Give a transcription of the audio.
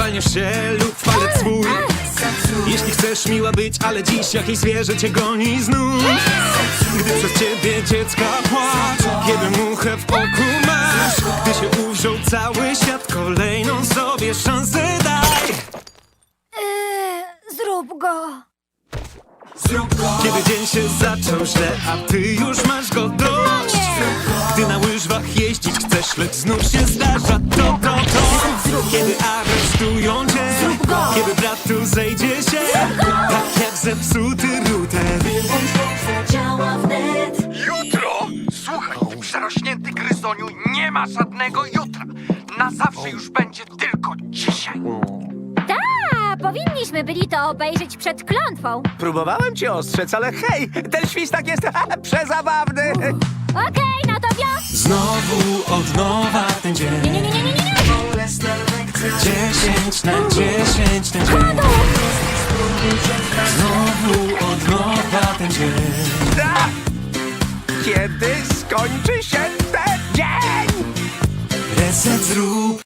Uwalniasz się lub walec swój. Jeśli chcesz miła być, ale dziś jakieś zwierzę cię goni znów. Gdy przez ciebie dziecka płacz Kiedy muchę w oku masz. Gdy się uwziął cały świat Kolejną sobie szansę daj. Eee, zrób go. Kiedy dzień się zaczął źle, a ty chcesz, lecz znów się zdarza to, to, to Kiedy aresztują cię, kiedy brat tu zejdzie się Tak jak zepsuty router Działa wnet. Jutro! Słuchaj, ty przerośnięty gryzoniu, nie ma żadnego jutra. Na zawsze już będzie tylko dzisiaj. Ta, powinniśmy byli to obejrzeć przed klątwą. Próbowałem cię ostrzec, ale hej, ten świstak jest przezabawny. Okej. Znowu od nowa ten dzień nie, nie, nie, nie, nie. Dziesięć na dziesięć ten dzień Znowu od nowa ten dzień! Kiedy skończy się ten dzień? Reset zrób